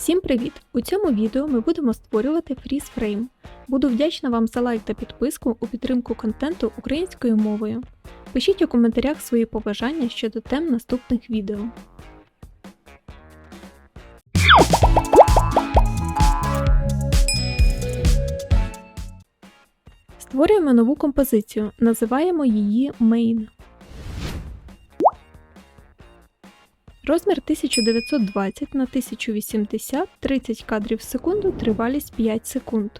Всім привіт! У цьому відео ми будемо створювати Frame. Буду вдячна вам за лайк та підписку у підтримку контенту українською мовою. Пишіть у коментарях свої побажання щодо тем наступних відео. Створюємо нову композицію, називаємо її Main. Розмір 1920 на 1080 30 кадрів в секунду, тривалість 5 секунд.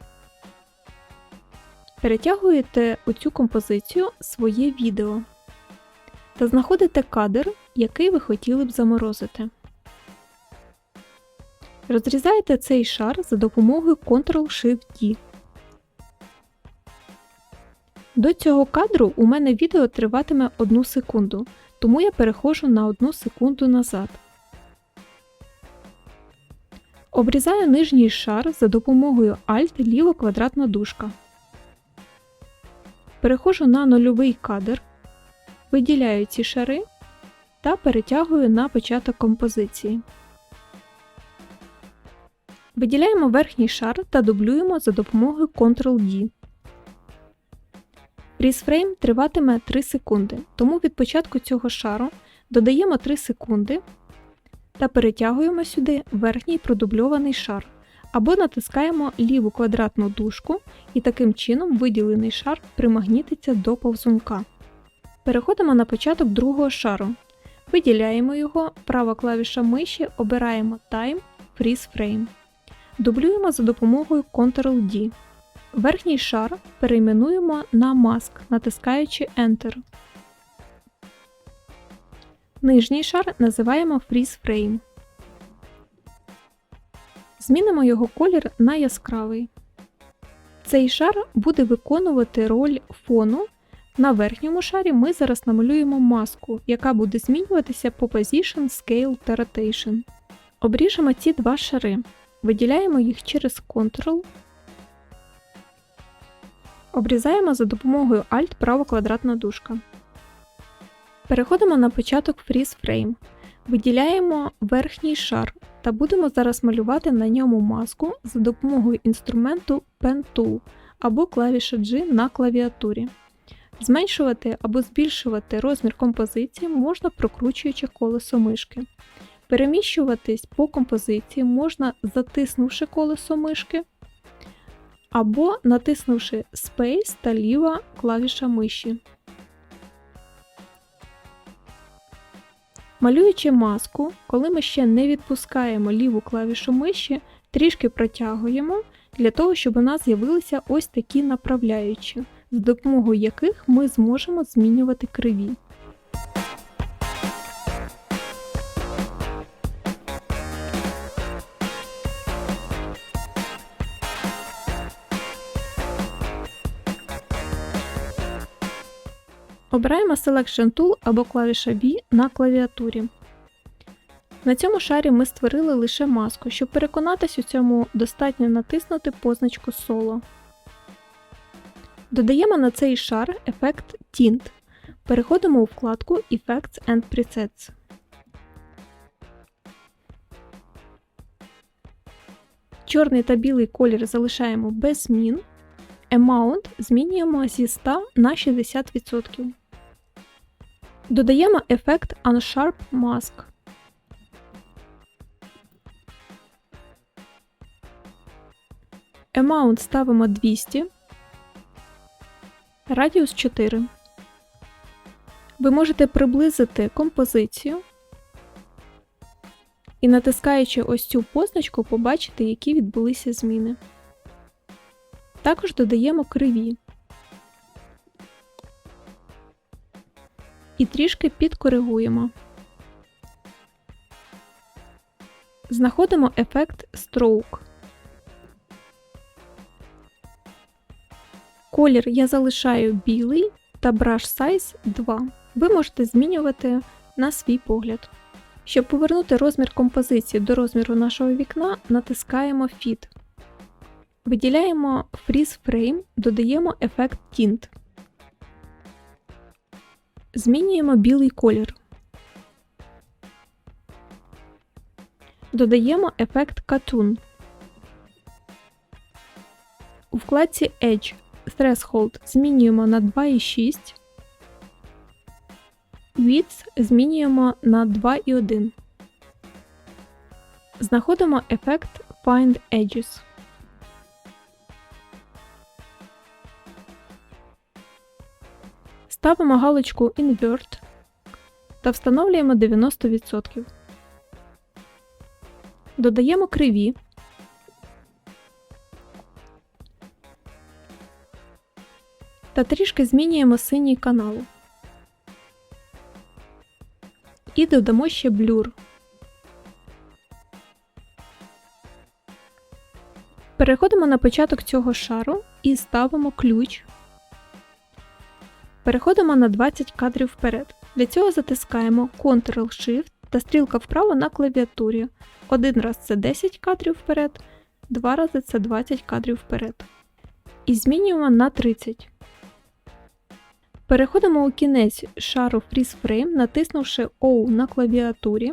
Перетягуєте у цю композицію своє відео та знаходите кадр, який ви хотіли б заморозити. Розрізаєте цей шар за допомогою Ctrl-Shift-D. До цього кадру у мене відео триватиме 1 секунду, тому я переходжу на 1 секунду назад. Обрізаю нижній шар за допомогою Alt ліва квадратна дужка. Переходжу на нульовий кадр, виділяю ці шари та перетягую на початок композиції. Виділяємо верхній шар та дублюємо за допомогою Ctrl-D. Freeze триватиме 3 секунди, тому від початку цього шару додаємо 3 секунди та перетягуємо сюди верхній продубльований шар, або натискаємо ліву квадратну дужку і таким чином виділений шар примагнітиться до повзунка. Переходимо на початок другого шару. Виділяємо його, права клавіша миші, обираємо Time Freeze Frame. Дублюємо за допомогою Ctrl-D. Верхній шар перейменуємо на маск, натискаючи Enter. Нижній шар називаємо Freeze Frame. Змінимо його колір на яскравий. Цей шар буде виконувати роль фону. На верхньому шарі ми зараз намалюємо маску, яка буде змінюватися по Position, Scale та Rotation. Обріжемо ці два шари. Виділяємо їх через Ctrl. Обрізаємо за допомогою Alt права квадратна дужка. Переходимо на початок Freeze Frame. Виділяємо верхній шар та будемо зараз малювати на ньому маску за допомогою інструменту Pen Tool або клавіша G на клавіатурі. Зменшувати або збільшувати розмір композиції можна прокручуючи колесо мишки. Переміщуватись по композиції можна затиснувши колесо мишки або натиснувши Space та ліва клавіша миші. Малюючи маску, коли ми ще не відпускаємо ліву клавішу миші, трішки протягуємо для того, щоб у нас з'явилися ось такі направляючі, з допомогою яких ми зможемо змінювати криві. Обираємо Selection Tool або клавіша V на клавіатурі. На цьому шарі ми створили лише маску. Щоб переконатись у цьому, достатньо натиснути позначку Solo. Додаємо на цей шар ефект Tint. Переходимо у вкладку Effects and Presets. Чорний та білий колір залишаємо без змін. Amount змінюємо зі 100 на 60%. Додаємо ефект Unsharp Mask. Amount ставимо 200, радіус 4. Ви можете приблизити композицію і, натискаючи ось цю позначку, побачити, які відбулися зміни. Також додаємо криві. І трішки підкоригуємо. Знаходимо ефект Stroke. Колір я залишаю білий та Brush Size 2. Ви можете змінювати на свій погляд. Щоб повернути розмір композиції до розміру нашого вікна, натискаємо Fit. Виділяємо Freeze Frame, додаємо ефект Tint. Змінюємо білий колір. Додаємо ефект Cartoon. У вкладці Edge Threshold змінюємо на 2,6. Width змінюємо на 2,1. Знаходимо ефект Find Edges. Ставимо галочку Invert та встановлюємо 90%. Додаємо криві. Та трішки змінюємо синій канал. І додамо ще блюр. Переходимо на початок цього шару і ставимо ключ. Переходимо на 20 кадрів вперед. Для цього затискаємо Ctrl-Shift та стрілка вправо на клавіатурі. Один раз це 10 кадрів вперед, два рази це 20 кадрів вперед. І змінюємо на 30. Переходимо у кінець шару Freeze Frame, натиснувши O на клавіатурі.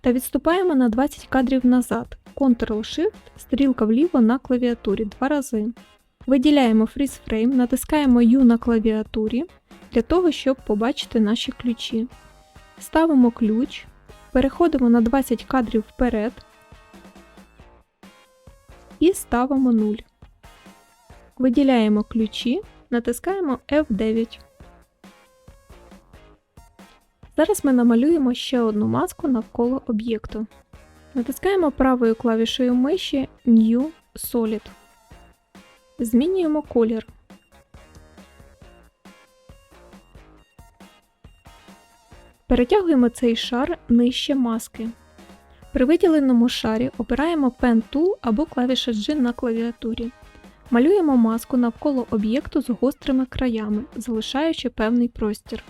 Та відступаємо на 20 кадрів назад. Ctrl-Shift, стрілка вліво на клавіатурі два рази. Виділяємо Freeze Frame, натискаємо U на клавіатурі для того, щоб побачити наші ключі. Ставимо ключ, переходимо на 20 кадрів вперед і ставимо 0. Виділяємо ключі, натискаємо F9. Зараз ми намалюємо ще одну маску навколо об'єкту. Натискаємо правою клавішою миші New Solid. Змінюємо колір. Перетягуємо цей шар нижче маски. При виділеному шарі обираємо Pen Tool або клавіша G на клавіатурі. Малюємо маску навколо об'єкту з гострими краями, залишаючи певний простір.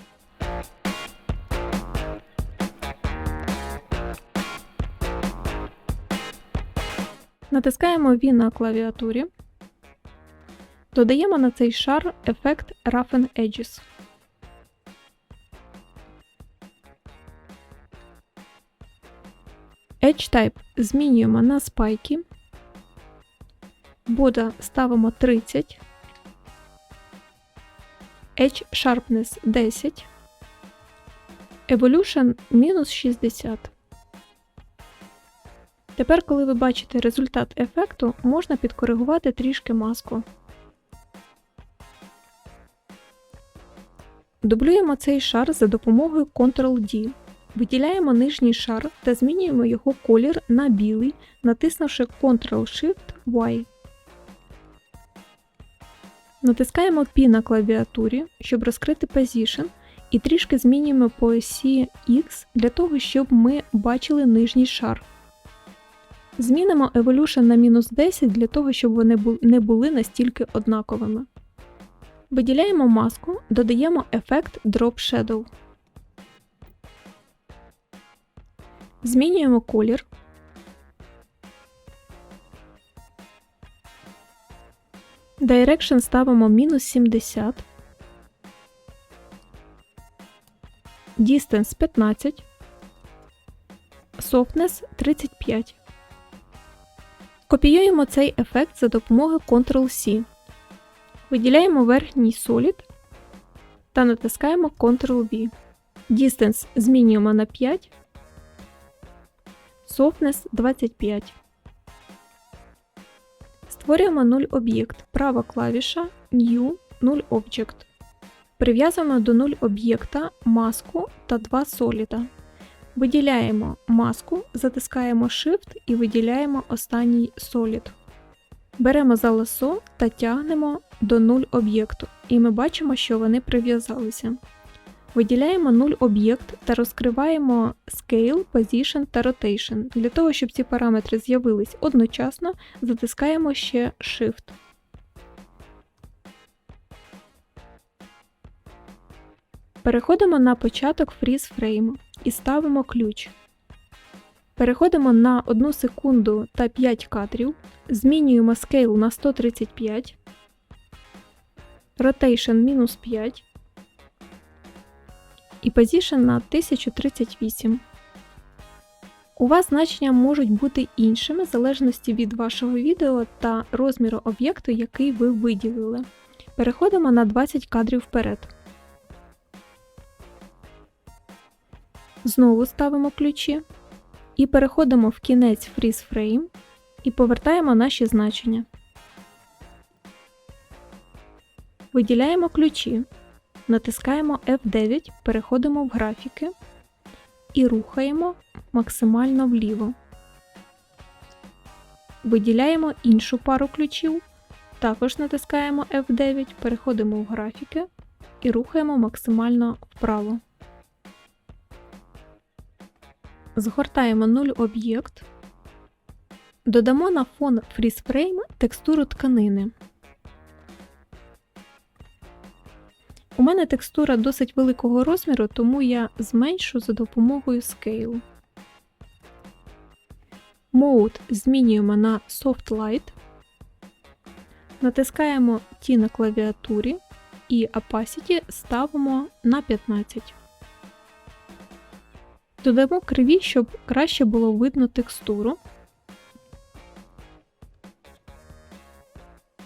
Натискаємо V на клавіатурі. Додаємо на цей шар ефект Roughen Edges. Edge Type змінюємо на спайки. Бода ставимо 30. Edge Sharpness 10. Evolution мінус 60. Тепер, коли ви бачите результат ефекту, можна підкоригувати трішки маску. Дублюємо цей шар за допомогою Ctrl-D. Виділяємо нижній шар та змінюємо його колір на білий, натиснувши Ctrl-Shift-Y. Натискаємо P на клавіатурі, щоб розкрити Position, і трішки змінюємо по осі X для того, щоб ми бачили нижній шар. Змінимо Evolution на мінус 10 для того, щоб вони не були настільки однаковими. Виділяємо маску, додаємо ефект Drop Shadow. Змінюємо колір. Direction ставимо мінус 70. Distance 15. Softness 35. Копіюємо цей ефект за допомогою Ctrl-C. Виділяємо верхній Solid та натискаємо Ctrl-V. Distance змінюємо на 5. Softness 25. Створюємо 0 об'єкт. Права клавіша New 0 Object. Прив'язуємо до 0 об'єкта маску та два соліда. Виділяємо маску, затискаємо Shift і виділяємо останній солід. Беремо за ласо та тягнемо до 0 об'єкту, і ми бачимо, що вони прив'язалися. Виділяємо 0 об'єкт та розкриваємо Scale, Position та Rotation. Для того, щоб ці параметри з'явились одночасно, затискаємо ще Shift. Переходимо на початок Freeze Frame і ставимо ключ. Переходимо на 1 секунду та 5 кадрів, змінюємо Scale на 135, Rotation мінус 5 і Position на 1038. У вас значення можуть бути іншими в залежності від вашого відео та розміру об'єкту, який ви виділили. Переходимо на 20 кадрів вперед. Знову ставимо ключі і переходимо в кінець Freeze Frame і повертаємо наші значення. Виділяємо ключі, натискаємо F9, переходимо в графіки і рухаємо максимально вліво. Виділяємо іншу пару ключів, також натискаємо F9, переходимо в графіки і рухаємо максимально вправо. Згортаємо 0 об'єкт. Додамо на фон Frame текстуру тканини. У мене текстура досить великого розміру, тому я зменшу за допомогою Scale. Mode змінюємо на Soft Light. Натискаємо T на клавіатурі і Opacity ставимо на 15. Додамо криві, щоб краще було видно текстуру.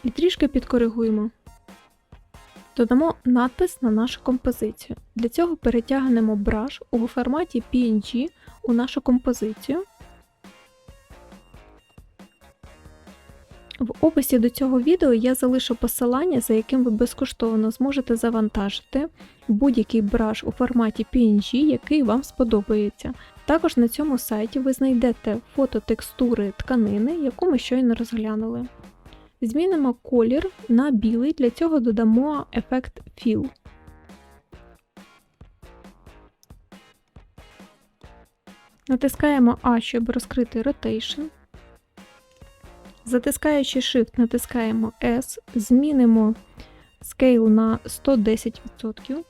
І трішки підкоригуємо. Додамо надпис на нашу композицію. Для цього перетягнемо браш у форматі PNG у нашу композицію. В описі до цього відео я залишу посилання, за яким ви безкоштовно зможете завантажити будь-який браш у форматі PNG, який вам сподобається. Також на цьому сайті ви знайдете фото текстури тканини, яку ми щойно розглянули. Змінимо колір на білий, для цього додамо ефект Fill. Натискаємо А, щоб розкрити Rotation. Затискаючи Shift, натискаємо S, змінимо Scale на 110%.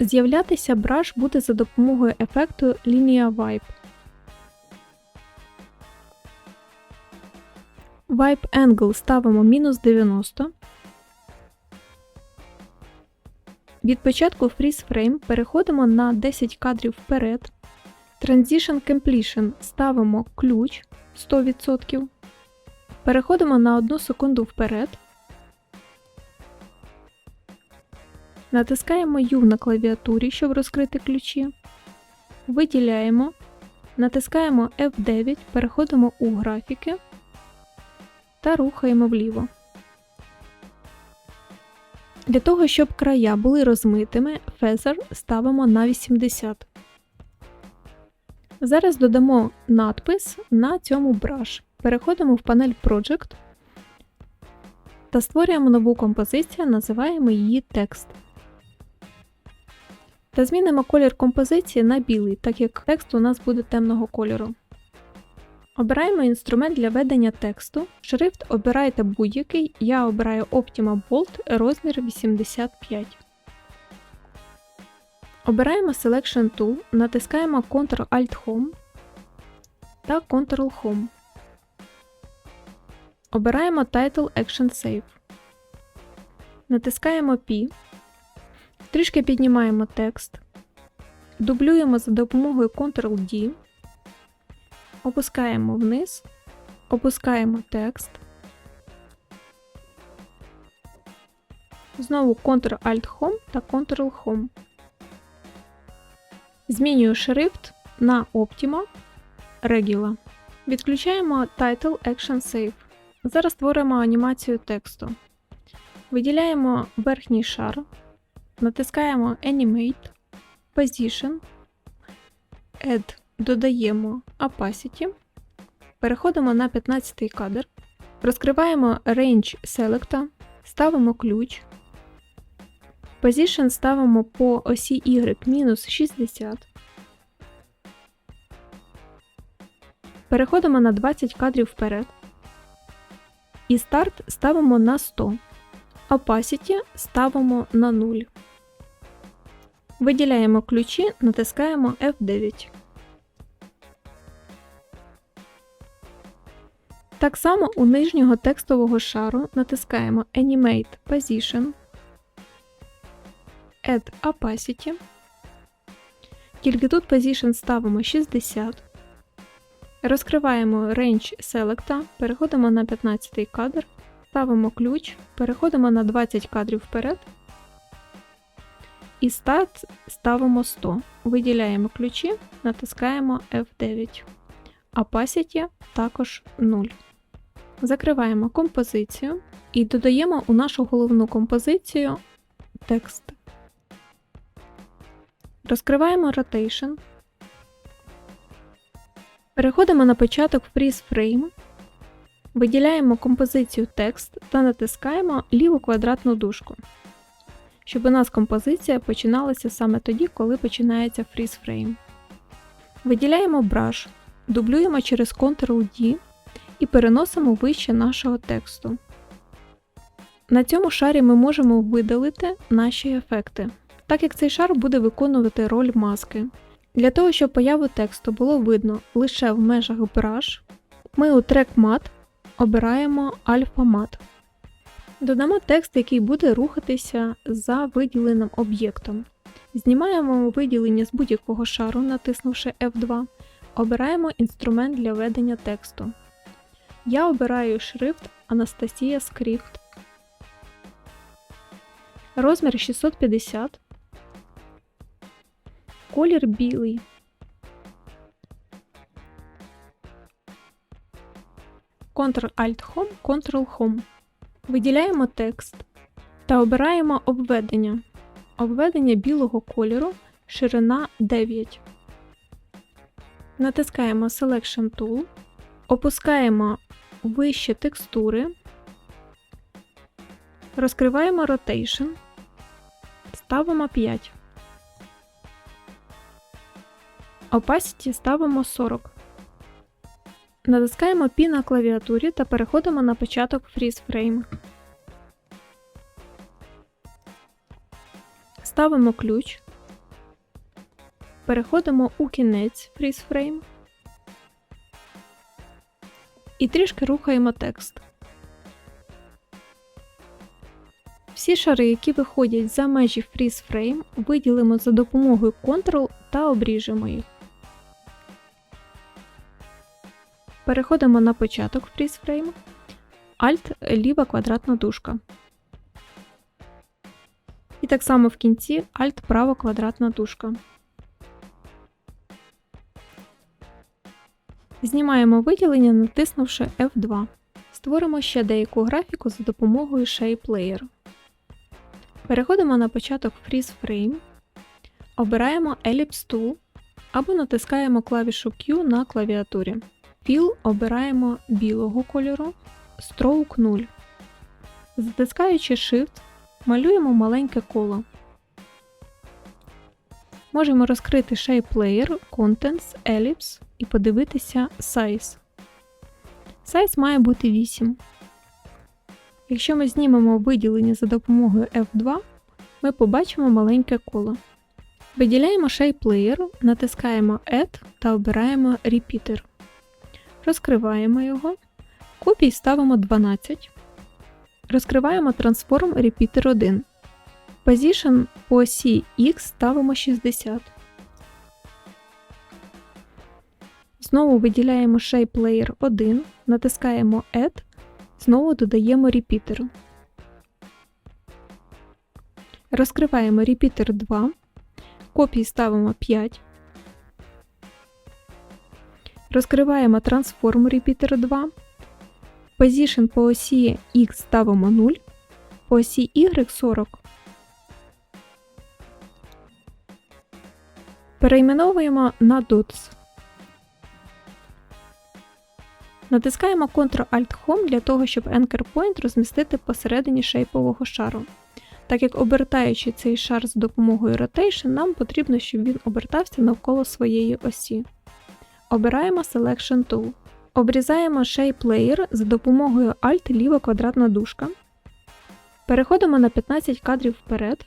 З'являтися браш буде за допомогою ефекту Linear Vibe. Vibe Angle ставимо мінус 90. Від початку Freeze Frame переходимо на 10 кадрів вперед. Transition Completion ставимо ключ 100%. Переходимо на 1 секунду вперед. Натискаємо U на клавіатурі, щоб розкрити ключі. Виділяємо. Натискаємо F9, переходимо у графіки та рухаємо вліво. Для того, щоб края були розмитими, фезер ставимо на 80. Зараз додамо надпис на цьому браш. Переходимо в панель Project та створюємо нову композицію, називаємо її текст. Та змінимо колір композиції на білий, так як текст у нас буде темного кольору. Обираємо інструмент для ведення тексту. Шрифт обирайте будь-який, я обираю Optima Bold розмір 85. Обираємо Selection Tool, натискаємо Ctrl-Alt-Home та Ctrl-Home. Обираємо Title Action Save. Натискаємо P. Трішки піднімаємо текст. Дублюємо за допомогою Ctrl-D. Опускаємо вниз, опускаємо текст. Знову Ctrl-Alt-Home та Ctrl-Home. Змінюю шрифт на Optima Regular. Відключаємо Title Action Save. Зараз створимо анімацію тексту. Виділяємо верхній шар, натискаємо Animate, Position, Add, додаємо Opacity, переходимо на 15 кадр, розкриваємо Range Select, ставимо ключ. Position ставимо по осі Y мінус 60. Переходимо на 20 кадрів вперед. І старт ставимо на 100. Opacity ставимо на 0. Виділяємо ключі, натискаємо F9. Так само у нижнього текстового шару натискаємо Animate Position. Add Opacity. Тільки тут Position ставимо 60. Розкриваємо Range Select, переходимо на 15 кадр, ставимо ключ, переходимо на 20 кадрів вперед. І Stat ставимо 100. Виділяємо ключі, натискаємо F9. Opacity також 0. Закриваємо композицію і додаємо у нашу головну композицію текст. Розкриваємо Rotation. Переходимо на початок Freeze Frame. Виділяємо композицію текст та натискаємо ліву квадратну дужку, щоб у нас композиція починалася саме тоді, коли починається Freeze Frame. Виділяємо Brush, дублюємо через Ctrl-D і переносимо вище нашого тексту. На цьому шарі ми можемо видалити наші ефекти, так як цей шар буде виконувати роль маски. Для того, щоб появу тексту було видно лише в межах Brush, ми у Track Matte обираємо Alpha Matte. Додамо текст, який буде рухатися за виділеним об'єктом. Знімаємо виділення з будь-якого шару, натиснувши F2, обираємо інструмент для ведення тексту. Я обираю шрифт Анастасія Скрифт. Розмір 650. Колір білий. Ctrl-Alt-Home, Ctrl-Home. Виділяємо текст та обираємо обведення. Обведення білого кольору, ширина 9. Натискаємо Selection Tool, опускаємо вище текстури, розкриваємо Rotation, ставимо 5. Opacity ставимо 40. Натискаємо P на клавіатурі та переходимо на початок Freeze Frame. Ставимо ключ. Переходимо у кінець Freeze Frame. І трішки рухаємо текст. Всі шари, які виходять за межі Freeze Frame, виділимо за допомогою Ctrl та обріжемо їх. Переходимо на початок Freeze Frame, Alt ліва квадратна дужка. І так само в кінці Alt права квадратна дужка. Знімаємо виділення, натиснувши F2. Створимо ще деяку графіку за допомогою Shape Layer. Переходимо на початок Freeze Frame, обираємо Ellipse Tool або натискаємо клавішу Q на клавіатурі. Fill обираємо білого кольору, Stroke 0. Затискаючи Shift, малюємо маленьке коло. Можемо розкрити Shape Layer, Contents, Ellipse і подивитися Size. Size має бути 8. Якщо ми знімемо виділення за допомогою F2, ми побачимо маленьке коло. Виділяємо Shape Layer, натискаємо Add та обираємо Repeater. Розкриваємо його. Копій ставимо 12. Розкриваємо Transform Repeater 1. Position по осі X ставимо 60. Знову виділяємо Shape Layer 1, натискаємо Add, знову додаємо Repeater. Розкриваємо Repeater 2. Копії ставимо 5. Розкриваємо Transform Repeater 2. Position по осі X ставимо 0, по осі Y 40. Перейменовуємо на Dots. Натискаємо Ctrl-Alt-Home для того, щоб Anchor Point розмістити посередині шейпового шару. Так як обертаючи цей шар з допомогою Rotation, нам потрібно, щоб він обертався навколо своєї осі. Обираємо Selection Tool. Обрізаємо Shape Layer за допомогою Alt ліва квадратна дужка. Переходимо на 15 кадрів вперед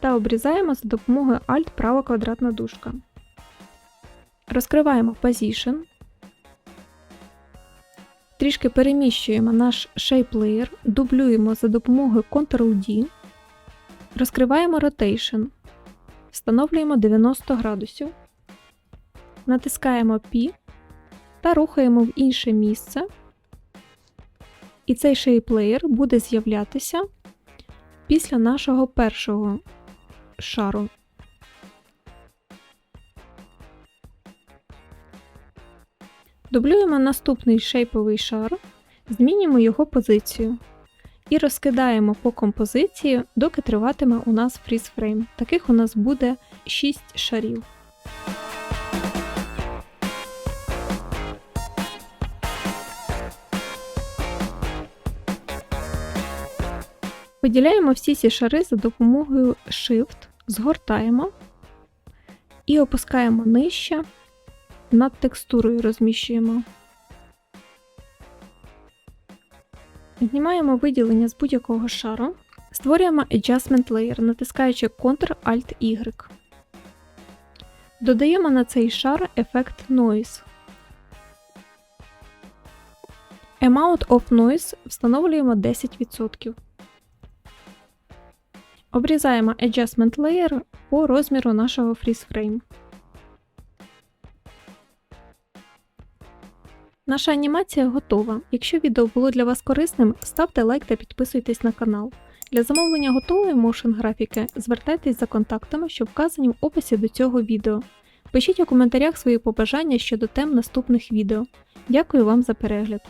та обрізаємо за допомогою Alt права квадратна дужка. Розкриваємо Position. Трішки переміщуємо наш Layer, дублюємо за допомогою Ctrl-D. Розкриваємо Rotation. Встановлюємо 90 градусів. Натискаємо P та рухаємо в інше місце. І цей шейплеєр буде з'являтися після нашого першого шару. Дублюємо наступний шейповий шар, змінюємо його позицію і розкидаємо по композиції, доки триватиме у нас фрізфрейм. Таких у нас буде 6 шарів. Виділяємо всі ці шари за допомогою Shift, згортаємо і опускаємо нижче, над текстурою розміщуємо. Знімаємо виділення з будь-якого шару, створюємо Adjustment Layer, натискаючи Ctrl-Alt-Y. Додаємо на цей шар ефект Noise. Amount of Noise встановлюємо 10%. Обрізаємо Adjustment Layer по розміру нашого фрізфрейм. Наша анімація готова. Якщо відео було для вас корисним, ставте лайк та підписуйтесь на канал. Для замовлення готової моушен графіки звертайтесь за контактами, що вказані в описі до цього відео. Пишіть у коментарях свої побажання щодо тем наступних відео. Дякую вам за перегляд!